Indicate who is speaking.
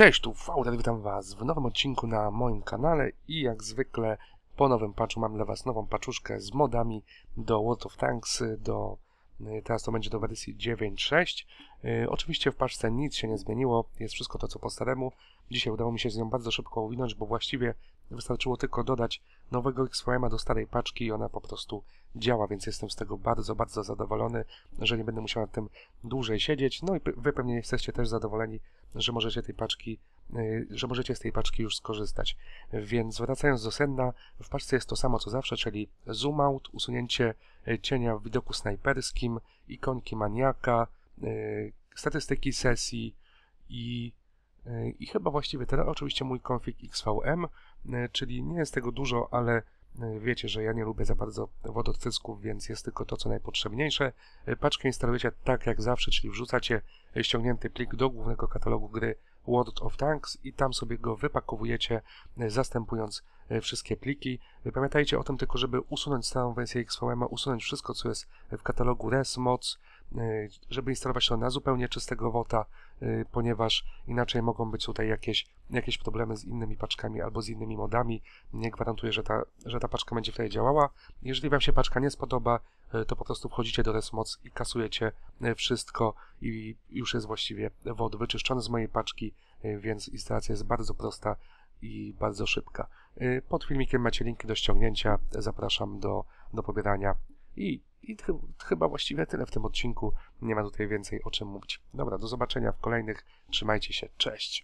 Speaker 1: Cześć, tu Fauder, witam Was w nowym odcinku na moim kanale i jak zwykle po nowym patchu mam dla Was nową paczuszkę z modami do World of Tanks, do teraz to będzie do wersji 9.6. Y, Oczywiście w paczce nic się nie zmieniło, jest wszystko to co po staremu. Dzisiaj udało mi się z nią bardzo szybko uwinąć, bo właściwie wystarczyło tylko dodać nowego XVM-a do starej paczki i ona po prostu działa, więc jestem z tego bardzo, bardzo zadowolony, że nie będę musiał nad tym dłużej siedzieć. No i Wy pewnie jesteście też zadowoleni, że możecie tej paczki, y, że możecie z tej paczki już skorzystać. Więc wracając do sedna, w paczce jest to samo co zawsze, czyli zoom out, usunięcie y, cienia w widoku snajperskim, ikonki maniaka, y, statystyki sesji i, y, i chyba właściwie tyle. Oczywiście mój config XVM, y, czyli nie jest tego dużo, ale y, wiecie, że ja nie lubię za bardzo wodotysków, więc jest tylko to, co najpotrzebniejsze. Y, Paczkę instalujecie tak jak zawsze, czyli wrzucacie y, ściągnięty plik do głównego katalogu gry World of Tanks i tam sobie go wypakowujecie, zastępując wszystkie pliki. Y, Pamiętajcie o tym tylko, żeby usunąć starą wersję XVM, usunąć wszystko, co jest w katalogu Res, Moc, y, żeby instalować to na zupełnie czystego WOTA, ponieważ inaczej mogą być tutaj jakieś, jakieś problemy z innymi paczkami albo z innymi modami. Nie gwarantuję, że ta, że ta paczka będzie wtedy działała. Jeżeli Wam się paczka nie spodoba, to po prostu wchodzicie do Resmoc i kasujecie wszystko i już jest właściwie WOD wyczyszczony z mojej paczki, więc instalacja jest bardzo prosta i bardzo szybka. Y, Pod filmikiem macie linki do ściągnięcia. Zapraszam do, do pobierania. I, i chy- chyba właściwie tyle w tym odcinku. Nie ma tutaj więcej o czym mówić. Dobra, do zobaczenia w kolejnych. Trzymajcie się. Cześć.